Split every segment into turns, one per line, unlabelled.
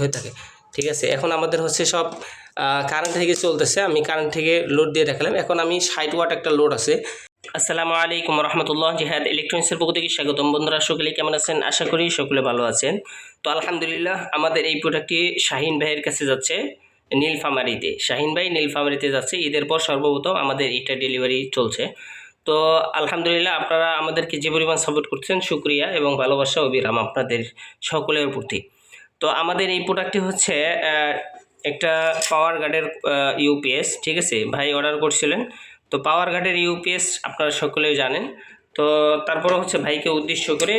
হয়ে থাকে। ঠিক আছে? এখন আমাদের হচ্ছে সব কারেন্ট থেকে চলতেছে। আমি কারেন্ট থেকে লোড দিয়ে দেখালাম। এখন আমি ষাট ওয়াট একটা লোড আছে। আসসালামু আলাইকুম রহমতুল্লাহ জিহাদ ইলেকট্রনিক্সের পক্ষ থেকে স্বাগতম। বন্ধুরা, সকলে কেমন আছেন? আশা করি সকলে ভালো আছেন। তো আলহামদুলিল্লাহ, আমাদের এই প্রোডাক্টটি শাহিন ভাইয়ের কাছে যাচ্ছে নীলফামারিতে। শাহিন ভাই নীলফামারিতে যাচ্ছে। ঈদের পর সর্বপ্রথম আমাদের এটা ডেলিভারি চলছে। তো আলহামদুলিল্লাহ, আপনারা আমাদেরকে যে পরিমাণ সাপোর্ট করছেন, শুক্রিয়া এবং ভালোবাসা অবিরাম আপনাদের সকলের প্রতি। তো আমাদের এই প্রোডাক্টটি হচ্ছে একটা পাওয়ার গার্ডের ইউপিএস ঠিক আছে? ভাই অর্ডার করছিলেন। তো পাওয়ার গার্ডের ইউপিএস আপনারা সকলেই জানেন। তো তারপরে হচ্ছে ভাইকে উদ্দেশ্য করে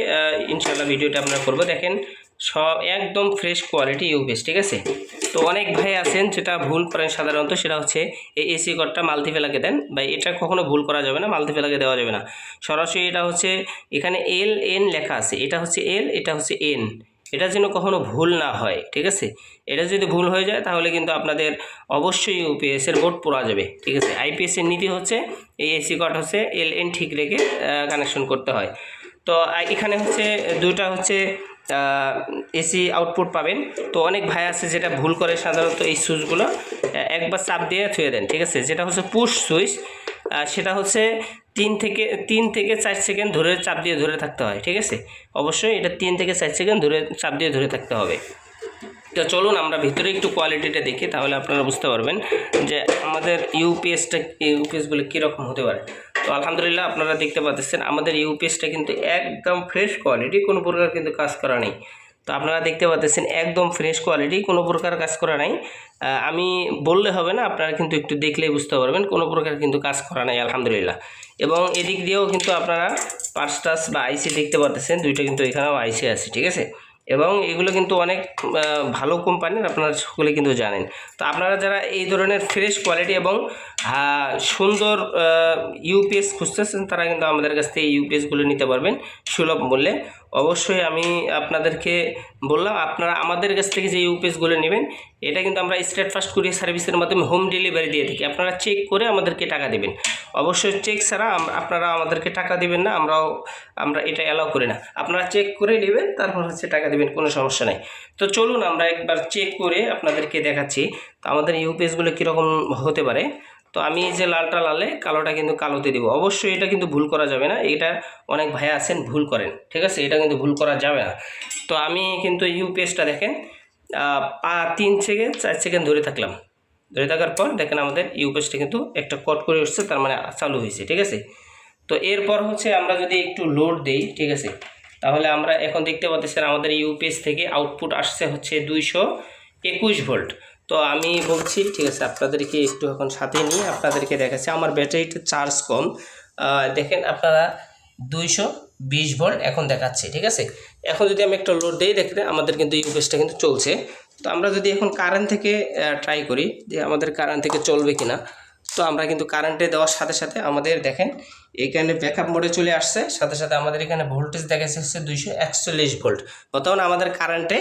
ইনশাল্লাহ ভিডিওটা আপনারা করব। দেখেন, সব একদম ফ্রেশ কোয়ালিটি ইউপিএস ঠিক আছে? তো অনেক ভাই আছেন, যেটা ভুল করেন সাধারণত, সেটা হচ্ছে এই এসি কডটা মাল্টিফেলাকে দেন। বা এটা কখনো ভুল করা যাবে না মাল্টিফেলাকে দেওয়া যাবে না। সরাসরি এটা হচ্ছে, এখানে এল এন লেখা আছে। এটা হচ্ছে এল এটা হচ্ছে এন এটা যেন কখনো ভুল না হয়, ঠিক আছে? এটা যদি ভুল হয়ে যায়, তাহলে কিন্তু আপনাদের অবশ্যই ইউপিএসের বোর্ড পড়া যাবে, ঠিক আছে? আইপিএসের নীতি হচ্ছে, এই এসি কট হচ্ছে এল এন ঠিক রেখে কানেকশন করতে হয়। তো এখানে হচ্ছে দুটা হচ্ছে এসি আউটপুট পাবেন। তো, অনেক ভাই আছে যেটা ভুল করে সাধারণত এই সুইচগুলো একবার চাপ দিয়ে থুয়ে দেন, ঠিক আছে? যেটা হচ্ছে পুশ সুইচ সেটা হচ্ছে তিন থেকে তিন থেকে চার সেকেন্ড ধরে চাপ দিয়ে ধরে থাকতে হয়, ঠিক আছে? অবশ্যই এটা তিন থেকে চার সেকেন্ড ধরে চাপ দিয়ে ধরে থাকতে হবে। তো চলুন আমরা ভিতরে একটু কোয়ালিটিটা দেখি, তাহলে আপনারা বুঝতে পারবেন যে আমাদের ইউপিএসটা ইউপিএসগুলো কীরকম হতে পারে। তো আলহামদুলিল্লাহ আপনারা দেখতে পাচ্ছেন, আমাদের ইউপিএসটা কিন্তু একদম ফ্রেশ কোয়ালিটি কোনো প্রকার কিন্তু কাজ করা নেই। তো আপনারা দেখতে পাচ্ছেন একদম ফ্রেশ কোয়ালিটি কোনো প্রকার কাজ করা নাই। আমি বললে হবে না, আপনারা কিন্তু একটু দেখলেই বুঝতে পারবেন, কোনো প্রকার কিন্তু কাজ করা নাই, আলহামদুলিল্লাহ। এবং এদিক দিয়েও কিন্তু আপনারা পার্স টাস বা আইসি দেখতে পাচ্ছেন, দুইটা কিন্তু এখানেও আইসি আছে, ঠিক আছে? এবং এগুলো কিন্তু অনেক ভালো কোম্পানির, আপনারা সকলে কিন্তু জানেন। তো আপনারা যারা এই ধরনের ফ্রেশ কোয়ালিটি এবং সুন্দর ইউপিএস খুঁজতেছেন, তারা কিন্তু আমাদের কাছ থেকে ইউপিএসগুলো নিতে পারবেন সুলভ মূল্যে। অবশ্যই আমি আপনাদেরকে বললাম, আপনারা আমাদের কাছ থেকে যে ইউপিএসগুলো নেবেন, এটা কিন্তু আমরা স্টেট ফাস্ট কুরিয়ার সার্ভিসের মাধ্যমে হোম ডেলিভারি দিয়ে থাকি। আপনারা চেক করে আমাদেরকে টাকা দেবেন। অবশ্যই চেক ছাড়া আপনারা আমাদেরকে টাকা দিবেন না, আমরাও, আমরা এটা অ্যালাউ করি না। আপনারা চেক করে নেবেন, তারপর হচ্ছে টাকা দেবেন, কোনো সমস্যা নেই। তো চলুন আমরা একবার চেক করে আপনাদেরকে দেখাচ্ছি। তো আমাদের ইউপিএসগুলো কীরকম হতে পারে? তো আমি যে লালটা লালে, কালোটা কিন্তু কালোতে দিব। অবশ্যই এটা কিন্তু ভুল করা যাবে না। এটা অনেক ভাই আছেন, ভুল করেন। ঠিক আছে? এটা কিন্তু ভুল করা যাবে না। তো আমি কিন্তু ইউপিএসটা দেখেন তিন থেকে চার সেকেন্ড ধরে থাকলাম। ধরে থাকার পর দেখেন আমাদের ইউপিএসটা কিন্তু একটা কট করে উঠছে, তার মানে চালু হয়েছে, ঠিক আছে? তো এরপর হচ্ছে আমরা যদি একটু লোড দেই, ঠিক আছে? তাহলে আমরা এখন দেখতে পাচ্ছেন আমাদের ইউপিএস থেকে আউটপুট আসছে হচ্ছে দুইশো একুশ ভোল্ট তো আমি বলছি, ঠিক আছে, আপনাদেরকে একটু এখন সাথে নিয়ে আপনাদেরকে দেখাচ্ছি, আমার ব্যাটারিটা চার্জ কম। দেখেন আপনারা দুইশো বিশ ভোল্ট এখন দেখাচ্ছে, ঠিক আছে? এখন যদি আমি একটা লোড দিই, দেখেন আমাদের কিন্তু ইউপিএসটা কিন্তু চলছে। তো আমরা যদি এখন কারেন্ট থেকে ট্রাই করি যে আমাদের কারেন্ট থেকে চলবে কিনা, তো আমরা কিন্তু কারেন্টে দেওয়ার সাথে সাথে আমাদের দেখেন, এখানে ব্যাকআপ মোডে চলে আসছে, সাথে সাথে আমাদের এখানে ভোল্টেজ দেখা যাচ্ছে দুইশো একচল্লিশ ভোল্ট বর্তমানে আমাদের কারেন্টে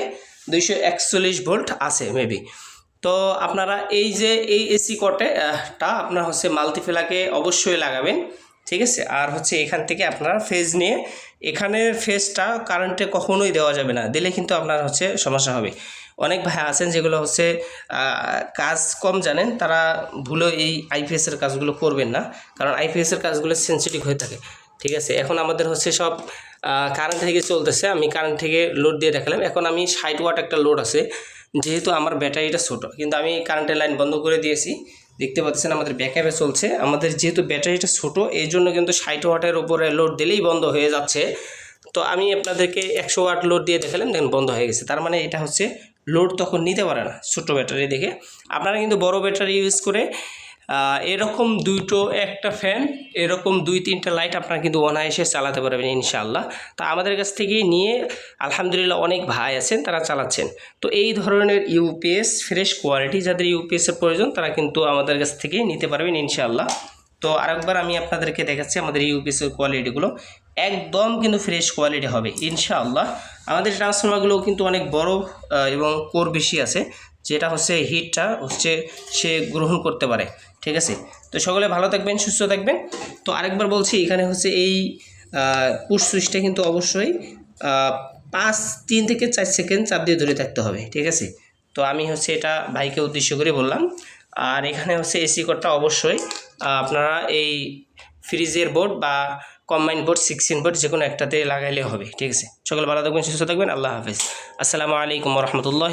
দুইশো একচল্লিশ ভোল্ট আছে মেবি তো আপনারা এই যে এই এসি কটে টা আপনার হচ্ছে মাল্টিফেলাকে অবশ্যই লাগাবেন, ঠিক আছে? আর হচ্ছে এখান থেকে আপনারা ফেজ নিয়ে, এখানের ফেজটা কারেন্টে কখনোই দেওয়া যাবে না, দিলে কিন্তু আপনার হচ্ছে সমস্যা হবে। অনেক ভাই আছেন যেগুলো হচ্ছে কাজ কম জানেন, তারা ভুলেও এই আইপিএসের কাজগুলো করবেন না, কারণ আইপিএসের কাজগুলো সেন্সিটিভ হয়ে থাকে। ঠিক আছে? এখন আমাদের হচ্ছে সব কারেন্ট থেকে চলতেছে, আমি কারেন্ট থেকে লোড দিয়ে দেখালাম। এখন আমি ষাট ওয়াট একটা লোড আছে, যেহেতু আমার ব্যাটারিটা ছোটো, কিন্তু আমি কারেন্টের লাইন বন্ধ করে দিয়েছি। দেখতে পাচ্ছেন আমাদের ব্যাকআপে চলছে। আমাদের যেহেতু ব্যাটারিটা ছোটো, এই জন্য কিন্তু ষাট ওয়াটের উপরে লোড দিলেই বন্ধ হয়ে যাচ্ছে। তো আমি আপনাদেরকে একশো ওয়াট লোড দিয়ে দেখালাম, দেখুন বন্ধ হয়ে গেছে। তার মানে এটা হচ্ছে লোড তখন নিতে পারে না ছোটো ব্যাটারি দেখে। আপনারা কিন্তু বড় ব্যাটারি ইউজ করে এরকম দুটো একটা ফ্যান এরকম দুই তিনটা লাইট আপনারা কিন্তু অনায়াসে চালাতে পারবেন ইনশাআল্লাহ। তা আমাদের কাছ থেকে নিয়ে আলহামদুলিল্লাহ অনেক ভাই আছেন, তারা চালাচ্ছেন। তো এই ধরনের ইউপিএস ফ্রেশ কোয়ালিটি যাদের ইউপিএসের প্রয়োজন, তারা কিন্তু আমাদের কাছ থেকে নিতে পারবেন ইনশাআল্লাহ। তো আরেকবার আমি আপনাদেরকে দেখাচ্ছি আমাদের ইউপিএসের কোয়ালিটিগুলো একদম কিন্তু ফ্রেশ কোয়ালিটি হবে, ইনশাআল্লাহ। আমাদের ট্রান্সফর্মারগুলোও কিন্তু অনেক বড় এবং কোর বেশি আছে, যেটা হচ্ছে হিটটা হচ্ছে সে গ্রহণ করতে পারে, ঠিক আছে? তো সকলে ভালো থাকবেন, সুস্থ থাকবেন। তো আরেকবার বলছি, এখানে হচ্ছে এই পুশ সুইচটা কিন্তু অবশ্যই পাঁচ, তিন থেকে চার সেকেন্ড চাপ দিয়ে ধরে থাকতে হবে, ঠিক আছে? তো আমি হচ্ছে এটা ভাইকে উদ্দেশ্য করে বললাম। আর এখানে হচ্ছে এসি কোডটা অবশ্যই আপনারা এই ফ্রিজের বোর্ড বা কম্বাইন বোর্ড সিক্সটিন বোর্ড যে কোনো একটাতে লাগাইলে হবে, ঠিক আছে? সকাল ভালো থাকবেন, সুস্থ থাকবেন, আল্লাহ হাফিজ। আসসালামু আলাইকুম রহমতুল্লাহ